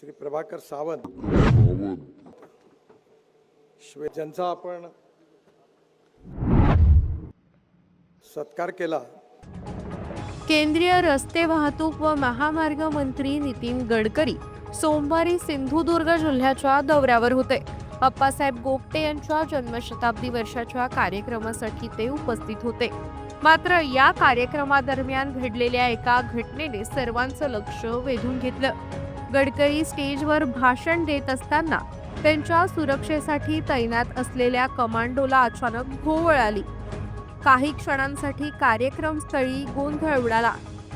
श्री प्रभाकर सावंत. ज्यांचा आपण सत्कार केला. केंद्रीय रस्ते वाहतूक व महामार्ग मंत्री नितीन गडकरी सोमवारी सिंधुदुर्ग जिल्ह्याच्या दौऱ्यावर होते. अप्पासाहेब गोपटे यांच्या जन्मशताब्दी वर्षाच्या कार्यक्रमासाठी ते उपस्थित होते. मात्र या कार्यक्रमादरम्यान घडलेल्या एका घटनेने सर्वांचं लक्ष वेधून घेतलं. गडकरी स्टेजवर भाषण देत असताना त्यांच्या सुरक्षेसाठी तैनात असलेल्या कमांडोला अचानक घोवळ आली. काही क्षणांसाठी कार्यक्रम स्थळी गोंधळ उडाला.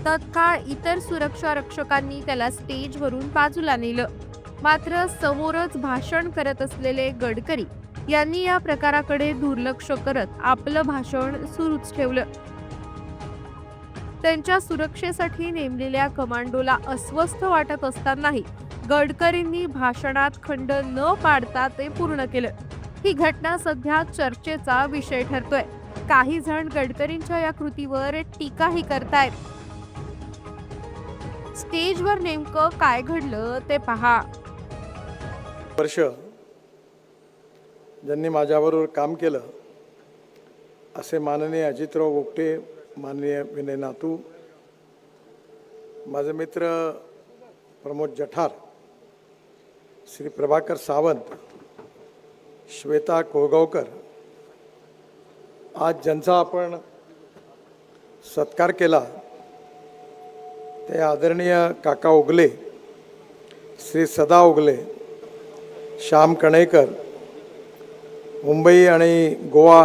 तत्काळ इतर सुरक्षा रक्षकांनी त्याला स्टेजवरून बाजूला नेलं. मात्र समोरच भाषण करत असलेले गडकरी यांनी या प्रकाराकडे दुर्लक्ष करत आपलं भाषण सुरूच ठेवलं. त्यांच्या सुरक्षेसाठी नेमलेल्या कमांडोला अस्वस्थ वाटत असतानाही गडकरींनी भाषणात खंड न पाडता ते पूर्ण केलं. ही घटना सध्या चर्चेचा विषय ठरतोय. काही जण गडकरींच्या या कृतीवर टीकाही करतायत. स्टेजवर नेमकं काय घडलं ते पहा. वर्ष ज्यांनी माझ्याबरोबर काम केलं असे माननीय अजितराव गोपटे माननीय विनय नातू माझे मित्र प्रमोद जठार श्री प्रभाकर सावंत श्वेता कोळगावकर आज ज्यांचा आपण सत्कार केला ते आदरणीय काका ओगले श्री सदा ओगले श्याम कणेकर मुंबई आणि गोवा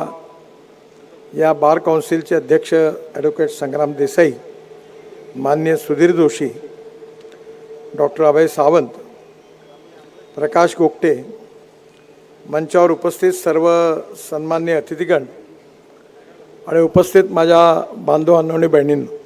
या बार काउन्सिलचे अध्यक्ष ॲडव्होकेट संग्राम देसाई मान्य सुधीर जोशी डॉक्टर अभय सावंत प्रकाश गोगटे मंचावर उपस्थित सर्व सन्मान्य अतिथीगण आणि उपस्थित माझ्या बांधव आणि बहिणींना